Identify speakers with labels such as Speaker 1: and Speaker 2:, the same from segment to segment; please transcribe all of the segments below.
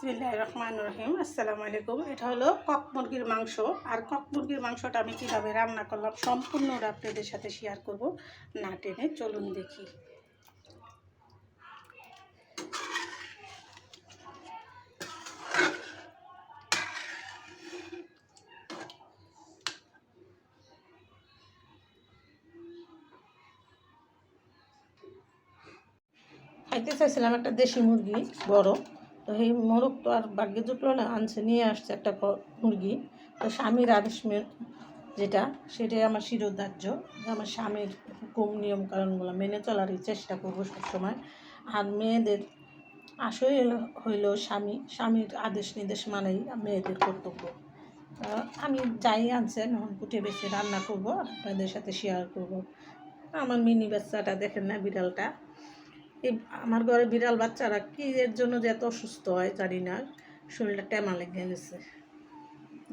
Speaker 1: বিসমিল্লাহ রহমান রহিম আসসালামু আলাইকুম। এটা হলো কক মুরগির মাংস। আর কক মুরগির মাংসটা আমি কীভাবে রান্না করলাম সম্পূর্ণটা আপনাদের সাথে শেয়ার করব। না টেনে চলুন দেখি। খাইতে চাইছিলাম একটা দেশি মুরগি, বড়। তো এই মোরগ তো আর ভাগ্যে জুটলো না, আনছে, নিয়ে আসছে একটা মুরগি। তো স্বামীর আদেশ যেটা, সেটাই আমার শিরোধার্য। আমার স্বামীর হুকুম নিয়ম কারণগুলো মেনে চলারই চেষ্টা করব সবসময়। আর মেয়েদের আসলে হইল স্বামী, স্বামীর আদেশ নির্দেশ মানেই মেয়েদের কর্তব্য। আমি যাই আনছেন এখন কুটে বেছে রান্না করব, আপনাদের সাথে শেয়ার করব। আমার মিনি বাচ্চাটা দেখেন না বিড়ালটা। এই আমার ঘরে বিড়াল বাচ্চারা কি এর জন্য যে এত অসুস্থ হয় জানি না। শরীরটা টেমা লেগে গেছে।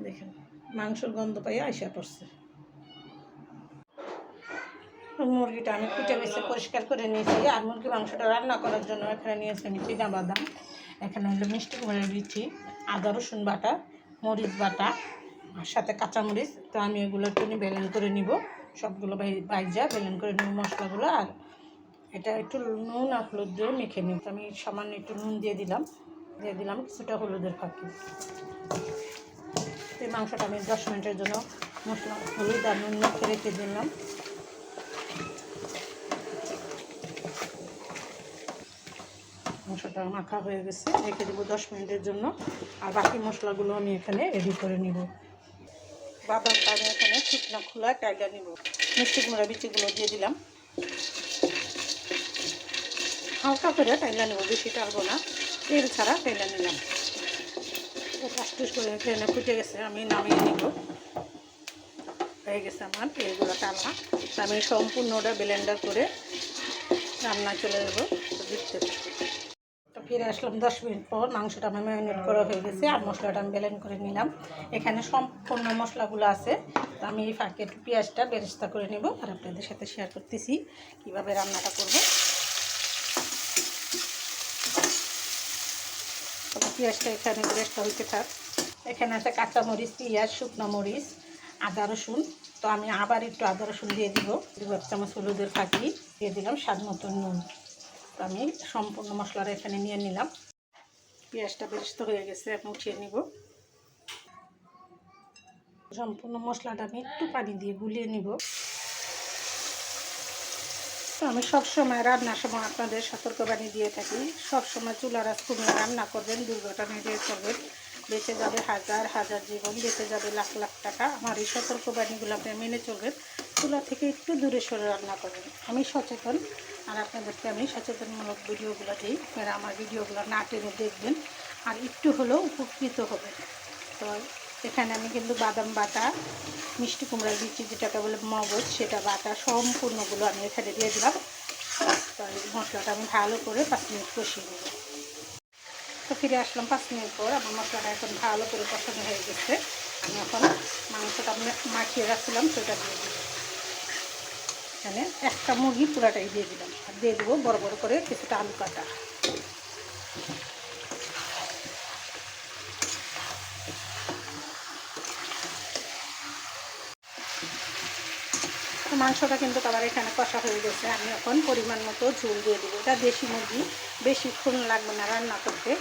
Speaker 1: দেখেন, মাংসর গন্ধ পাই আইসা পড়ছে। মুরগিটা আমি কুটে বেছে পরিষ্কার করে নিয়েছি। আর মুরগি মাংসটা রান্না করার জন্য এখানে নিয়েছি আমি চিনা বাদাম। এখানে হলো মিষ্টি কুমড়ের বিচি আদা, রসুন বাটা, মরিচ বাটা, আর সাথে কাঁচামরিচ। তো আমি এগুলো একটু বেলেন করে নিব। সবগুলো বাইজা, বেলেন করে নিব মশলাগুলো। আর এটা একটু নুন আর হলুদ দিয়ে মেখে নিব আমি সামান্য একটু নুন দিয়ে দিলাম। দিয়ে দিলাম কিছুটা হলুদের ফাঁকি। এই মাংসটা আমি দশ মিনিটের জন্য মশলা, হলুদ আর নুন মেখে রেখে দিলাম। মাংসটা মাখা হয়ে গেছে, রেখে দেবো দশ মিনিটের জন্য। আর বাকি মশলাগুলো আমি এখানে রেডি করে নিব। বাদামটা আমি এখানে শুকনো খোলা টাইগা নিব। মিষ্টি কুমড়া, বিচিগুলো দিয়ে দিলাম। হালকা করে টাইলা নেব, বেশি টালবো না। তেল ছাড়া টাইলা নিলাম। টাস্টুস করে ট্রেনে ফুটে গেছে, আমি নামিয়ে নিব। হয়ে গেছে আমার, তেলগুলো তা আমি সম্পূর্ণটা ব্লেন্ডার করে রান্না চলে যাব। তো দেখতে ফিরে আসলাম দশ মিনিট পর, মাংসটা আমার ম্যারিনেট করা হয়ে গেছে আর মশলাটা আমি ব্লেন্ড করে নিলাম। এখানে সম্পূর্ণ মশলাগুলো আছে। তো আমি এই ফাঁকে পেঁয়াজটা বেরেস্তা করে নেব আর আপনাদের সাথে শেয়ার করতেছি কীভাবে রান্নাটা করব। পেঁয়াজটা এখানে বেরেস্তা হইতে থাক। এখানে আছে কাঁচা মরিচ, পেঁয়াজ, শুকনো মরিচ, আদা, রসুন। তো আমি আবার একটু আদা, রসুন দিয়ে দিব। দিব এক চামচ হলুদের ফাঁকি দিয়ে দিলাম স্বাদ মতো নুন। তো আমি সম্পূর্ণ মশলাটা এখানে নিয়ে নিলাম। পেঁয়াজটা বেরেস্ত হয়ে গেছে, এখন উঠিয়ে নিব। সম্পূর্ণ মশলাটা আমি একটু পানি দিয়ে গুলিয়ে নিব। আমি সবসময় রান্নার সময় আপনাদের সতর্কবাণী দিয়ে থাকি। সবসময় চুলার আজ কমিয়ে রান্না করবেন, দুর্ঘটনা এড়িয়ে চলবেন বেঁচে যাবে হাজার হাজার জীবন, বেঁচে যাবে লাখ লাখ টাকা। আমার এই সতর্কবাণীগুলো আপনি মেনে চলবেন। চুলা থেকে একটু দূরে সরে রান্না করবেন। আমি সচেতন, আর আপনাদেরকে আমি সচেতনমূলক ভিডিওগুলো দিই। আপনারা আমার ভিডিওগুলো না টেনে দেখবেন, আর একটু হলেও উপকৃত হবেন। তো এখানে আমি কিন্তু বাদাম বাটা, মিষ্টি কুমড়ার বিচি যেটাকে বলে মগজ, সেটা বাটা সম্পূর্ণগুলো আমি এখানে দিয়ে দিলাম। মশলাটা আমি ভালো করে পাঁচ মিনিট কষিয়ে নেব তো ফিরে আসলাম পাঁচ মিনিট পর। আমার মশলাটা এখন ভালো করে কষানো হয়ে গেছে। আমি এখন মাংসটা আমি মাখিয়ে রাখছিলাম সেটা দিয়ে দিই এখানে একটা মুরগি পুরাটাই দিয়ে দিলাম। আর দিয়ে দেবো বড় বড় করে কিছুটা আলু কাটা তো মাংসটা কিন্তু আবার এখানে কষা হয়ে গেছে। আমি এখন পরিমাণ মতো ঝুল দিয়ে দেবো। এটা দেশি মুরগি, বেশিক্ষণ লাগবে না রান্না করতে।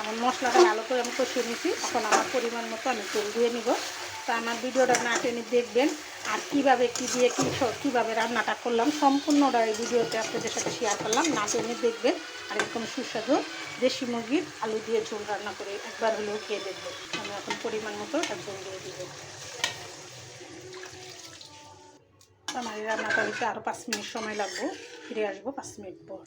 Speaker 1: আমার মশলাটা ভালো করে আমি কষিয়ে নিয়েছি। এখন আমার পরিমাণ মতো আমি ঝুল দিয়ে নিব। তো আমার ভিডিওটা না টেনে দেখবেন আর কীভাবে কি দিয়ে কী কীভাবে রান্নাটা করলাম, সম্পূর্ণটা এই ভিডিওতে আপনাদের সাথে শেয়ার করলাম। না টেনে দেখবেন আর এরকম সুস্বাদু দেশি মুরগির আলু দিয়ে ঝোল রান্না করে একবার হলেও খেয়ে দেখবেন। আমি এখন পরিমাণ মতো এটা ঝোল দিয়ে দিব। আমার রান্নাটা হইতে আরও পাঁচ মিনিট সময় লাগবো। ফিরে আসব পাঁচ মিনিট পর।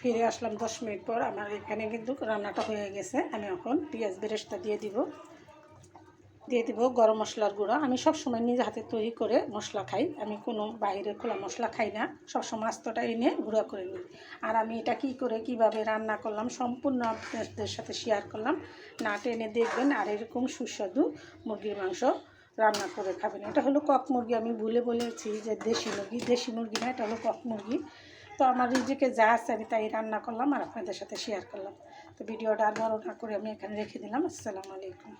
Speaker 1: ফিরে আসলাম দশ মিনিট পর। আমার এখানে কিন্তু রান্নাটা হয়ে গেছে। আমি এখন পেঁয়াজ বেরেস্তা দিয়ে দিব। দিয়ে দিব গরম মশলার গুঁড়া। আমি সবসময় নিজে হাতে তৈরি করে মশলা খাই। আমি কোনো বাইরে খোলা মশলা খাই না। সব সবসময় আস্তটা এনে গুঁড়া করে নিই। আর আমি এটা কি করে, কীভাবে রান্না করলাম, সম্পূর্ণ আপনাদের সাথে শেয়ার করলাম। না টেনে দেখবেন, আর এরকম সুস্বাদু মুরগির মাংস রান্না করে খাবেন। এটা হলো কক মুরগি। আমি ভুলে বলেছি যে দেশি মুরগি। দেশি মুরগি না, এটা হলো কক মুরগি। তো আমার নিজেকে যা আছে আমি তাই রান্না করলাম আর আপনাদের সাথে শেয়ার করলাম। তো ভিডিওটা আর বড় না করে আমি এখানে রেখে দিলাম। আসসালামু আলাইকুম।